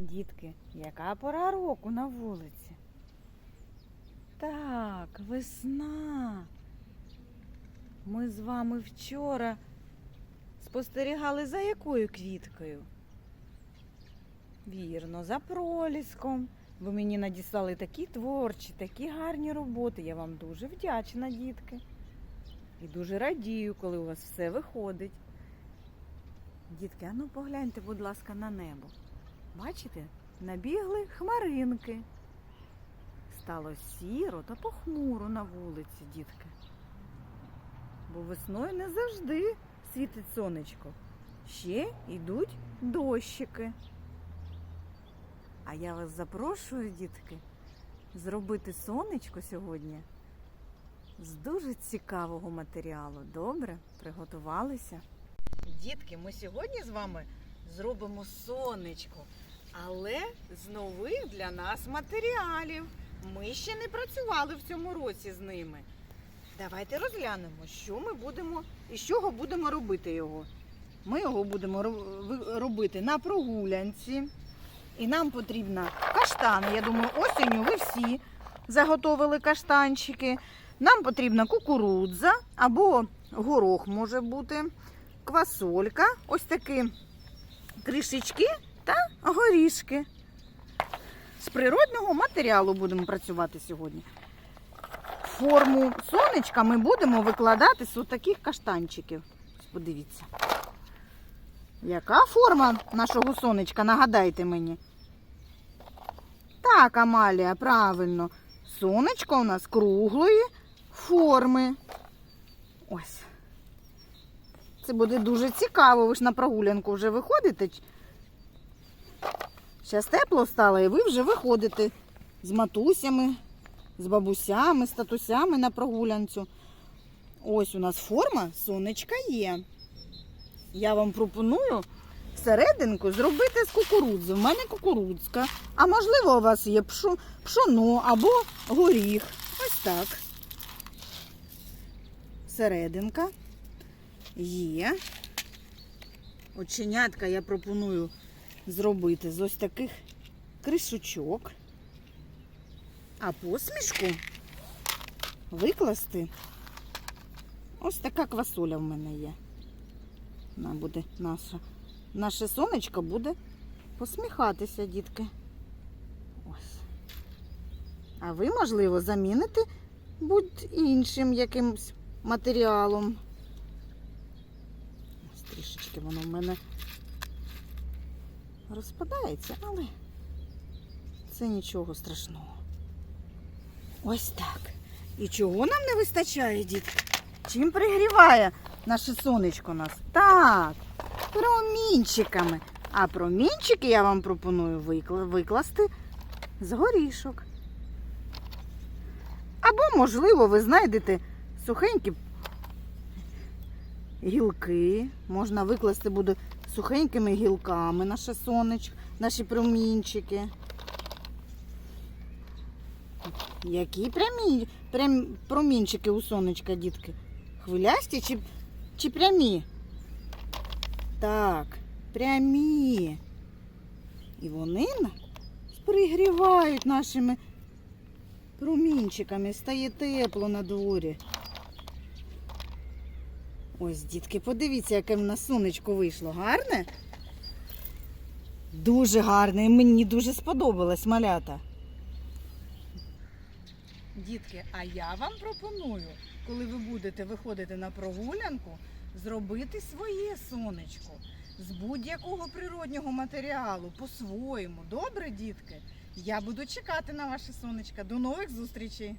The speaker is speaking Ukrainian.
Дітки, яка пора року на вулиці? Так, весна. Ми з вами вчора спостерігали за якою квіткою? Вірно, за проліском. Ви мені надіслали такі творчі, такі гарні роботи. Я вам дуже вдячна, дітки. І дуже радію, коли у вас все виходить. Дітки, а ну погляньте, будь ласка, на небо. Бачите, набігли хмаринки. Стало сіро та похмуро на вулиці, дітки. Бо весною не завжди світить сонечко. Ще йдуть дощики. А я вас запрошую, дітки, зробити сонечко сьогодні з дуже цікавого матеріалу. Добре? Приготувалися? Дітки, ми сьогодні з вами зробимо сонечко, але з нових для нас матеріалів. Ми ще не працювали в цьому році з ними. Давайте розглянемо, що ми будемо і з чого будемо робити його. Ми його будемо робити на прогулянці. І нам потрібна каштани. Я думаю, осінню ви всі заготовили каштанчики. Нам потрібна кукурудза або горох може бути, квасолька, ось такі кришечки та горішки. З природного матеріалу будемо працювати сьогодні. Форму сонечка ми будемо викладати з таких каштанчиків. Подивіться. Яка форма нашого сонечка? Нагадайте мені. Так, Амалія, правильно. Сонечко у нас круглої форми. Ось. Це буде дуже цікаво. Ви ж на прогулянку вже виходите. Зараз тепло стало, і ви вже виходите з матусями, з бабусями, з татусями на прогулянцю. Ось у нас форма сонечка є. Я вам пропоную серединку зробити з кукурудзи. У мене кукурудзка. А можливо, у вас є пшоно або горіх. Ось так. Серединка є. Оченятка я пропоную зробити з ось таких кришечок. А посмішку викласти. Ось така квасоля в мене є. Вона буде наша. Наше сонечко буде посміхатися, дітки. Ось. А ви, можливо, заміните будь-іншим якимось матеріалом. Ось трішечки воно в мене розпадається, але це нічого страшного. Ось так. І чого нам не вистачає, дітки? Чим пригріває наше сонечко нас? Так, промінчиками. А промінчики я вам пропоную викласти з горішок. Або, можливо, ви знайдете сухенькі гілки. Можна викласти буде сухенькими гілками наше сонечко, наші промінчики. Які прямі, прям, промінчики у сонечка, дітки? Хвилясті чи, чи прямі? Так, прямі. І вони пригрівають нашими промінчиками. Стає тепло на дворі. Ось, дітки, подивіться, яке в нас сонечко вийшло. Гарне? Дуже гарне. Мені дуже сподобалось малята. Дітки, а я вам пропоную, коли ви будете виходити на прогулянку, зробити своє сонечко з будь-якого природнього матеріалу по-своєму. Добре, дітки? Я буду чекати на ваше сонечко. До нових зустрічей!